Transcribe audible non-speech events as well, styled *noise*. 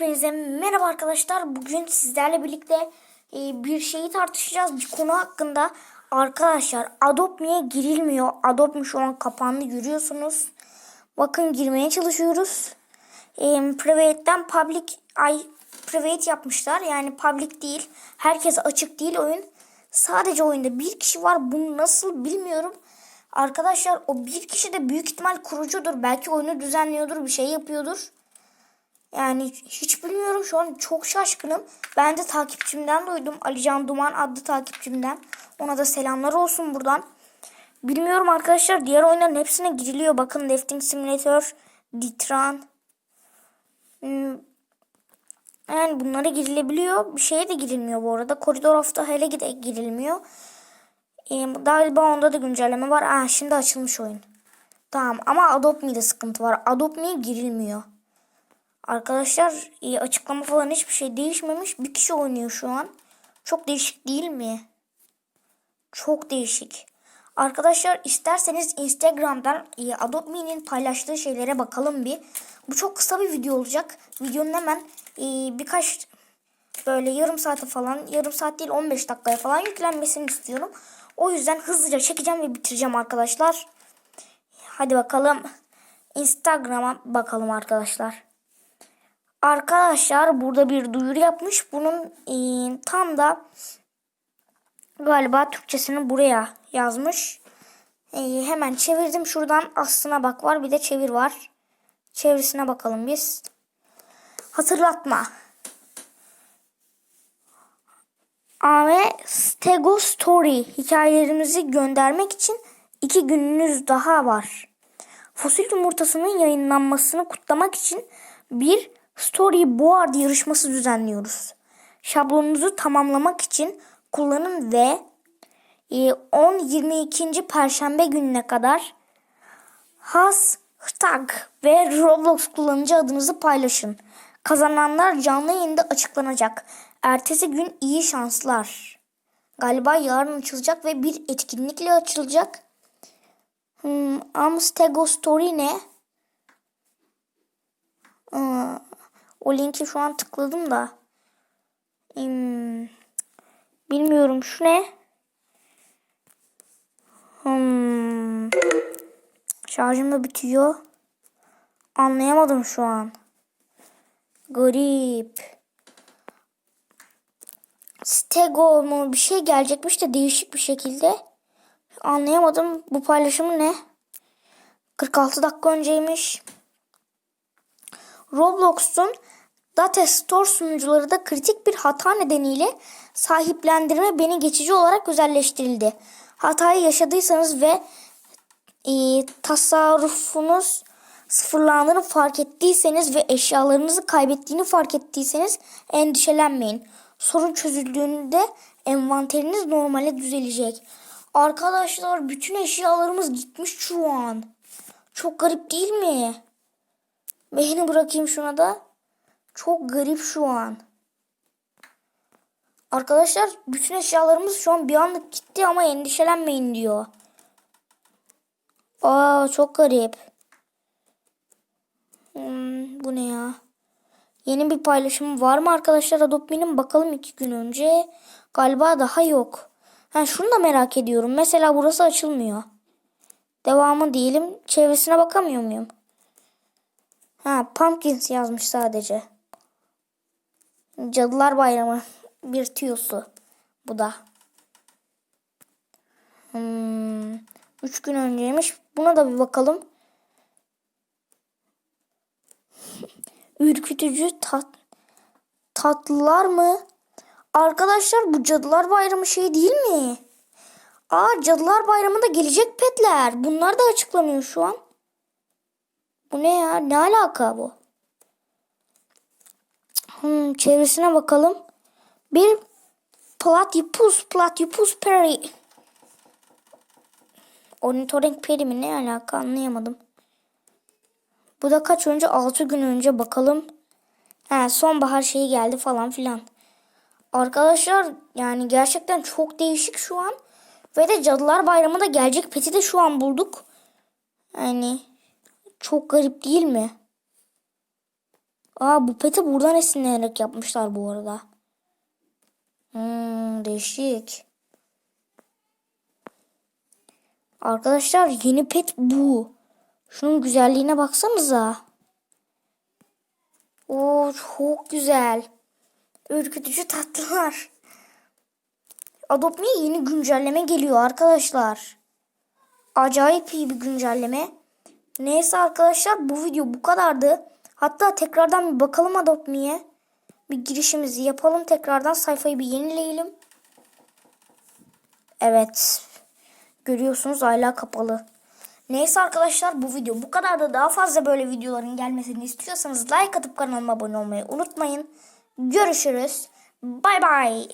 Hepinize merhaba arkadaşlar. Bugün sizlerle birlikte e, bir şeyi tartışacağız. Bir konu hakkında. Arkadaşlar Adopt Me'ye girilmiyor. Adopt Me şu an kapandı görüyorsunuz. Bakın girmeye çalışıyoruz. E, private'den public ay private yapmışlar. Yani public değil. Herkese açık değil oyun. Sadece oyunda bir kişi var. Bunu nasıl bilmiyorum. Arkadaşlar o bir kişi de büyük ihtimal kurucudur. Belki oyunu düzenliyordur, bir şey yapıyordur. Yani hiç bilmiyorum şu an çok şaşkınım. Ben de takipçimden duydum. Alican Duman adlı takipçimden. Ona da selamlar olsun buradan. Bilmiyorum arkadaşlar diğer oyunların hepsine giriliyor. Bakın Lifting Simulator, Ditran. Hmm. Yani bunlara girilebiliyor. Bir şeye de girilmiyor bu arada. Koridor of'ta hele de girilmiyor. Ee, galiba onda da güncelleme var. Aa, şimdi açılmış oyun. Tamam ama Adopt Me'de sıkıntı var. Adopt Me'ye girilmiyor. Arkadaşlar e, açıklama falan hiçbir şey değişmemiş. Bir kişi oynuyor şu an. Çok değişik değil mi? Çok değişik. Arkadaşlar isterseniz Instagram'dan e, Adopt Me'nin paylaştığı şeylere bakalım bir. Bu çok kısa bir video olacak. Videonun hemen e, birkaç böyle yarım saate falan yarım saat değil 15 dakikaya falan yüklenmesini istiyorum. O yüzden hızlıca çekeceğim ve bitireceğim arkadaşlar. Hadi bakalım. Instagram'a bakalım arkadaşlar. Arkadaşlar burada bir duyuru yapmış. Bunun e, tam da galiba Türkçesini buraya yazmış. E, hemen çevirdim. Şuradan aslına bak var. Bir de çevir var. Çevirisine bakalım biz. Hatırlatma. Ame Stego Story hikayelerimizi göndermek için iki gününüz daha var. Fosil yumurtasının yayınlanmasını kutlamak için bir Storyboard yarışması düzenliyoruz. Şablonunuzu tamamlamak için kullanın ve 10-22. Perşembe gününe kadar hashtag ve Roblox kullanıcı adınızı paylaşın. Kazananlar canlı yayında açıklanacak. Ertesi gün iyi şanslar. Galiba yarın açılacak ve bir etkinlikle açılacak. Hmm, Amstego Story ne? Aa, o linki şu an tıkladım da. Hmm, bilmiyorum şu ne? Hmm, şarjım da bitiyor. Anlayamadım şu an. Garip. Stego mu bir şey gelecekmiş de değişik bir şekilde. Anlayamadım. Bu paylaşımı ne? 46 dakika önceymiş. Roblox'un Data Store sunucuları da kritik bir hata nedeniyle sahiplendirme beni geçici olarak özelleştirildi. Hatayı yaşadıysanız ve e, tasarrufunuz sıfırlandığını fark ettiyseniz ve eşyalarınızı kaybettiğini fark ettiyseniz endişelenmeyin. Sorun çözüldüğünde envanteriniz normale düzelecek. Arkadaşlar bütün eşyalarımız gitmiş şu an. Çok garip değil mi? Beyni bırakayım şuna da. Çok garip şu an. Arkadaşlar bütün eşyalarımız şu an bir anlık gitti ama endişelenmeyin diyor. Aa çok garip. Hmm, bu ne ya? Yeni bir paylaşım var mı arkadaşlar Adopt Bakalım iki gün önce. Galiba daha yok. Ha, şunu da merak ediyorum. Mesela burası açılmıyor. Devamı diyelim. Çevresine bakamıyor muyum? Ha Pumpkins yazmış sadece. Cadılar Bayramı bir tüyosu. Bu da. Hmm, üç gün önceymiş. Buna da bir bakalım. *laughs* Ürkütücü tat, tatlılar mı? Arkadaşlar bu Cadılar Bayramı şey değil mi? Aa Cadılar Bayramı'nda gelecek petler. Bunlar da açıklanıyor şu an. Bu ne ya? Ne alaka bu? Hmm, çevresine bakalım. Bir platypus, platypus peri. Ornitorenk peri mi? Ne alaka anlayamadım. Bu da kaç önce? 6 gün önce bakalım. He, sonbahar şeyi geldi falan filan. Arkadaşlar yani gerçekten çok değişik şu an. Ve de Cadılar Bayramı da gelecek peti de şu an bulduk. Yani çok garip değil mi? Aa bu peti buradan esinlenerek yapmışlar bu arada. Hmm, değişik. Arkadaşlar yeni pet bu. Şunun güzelliğine baksanıza. Oo çok güzel. Ürkütücü tatlılar. Adopt Me yeni güncelleme geliyor arkadaşlar. Acayip iyi bir güncelleme. Neyse arkadaşlar bu video bu kadardı. Hatta tekrardan bir bakalım Adopt Me'ye. Bir girişimizi yapalım. Tekrardan sayfayı bir yenileyelim. Evet. Görüyorsunuz hala kapalı. Neyse arkadaşlar bu video bu kadar da daha fazla böyle videoların gelmesini istiyorsanız like atıp kanalıma abone olmayı unutmayın. Görüşürüz. Bay bay.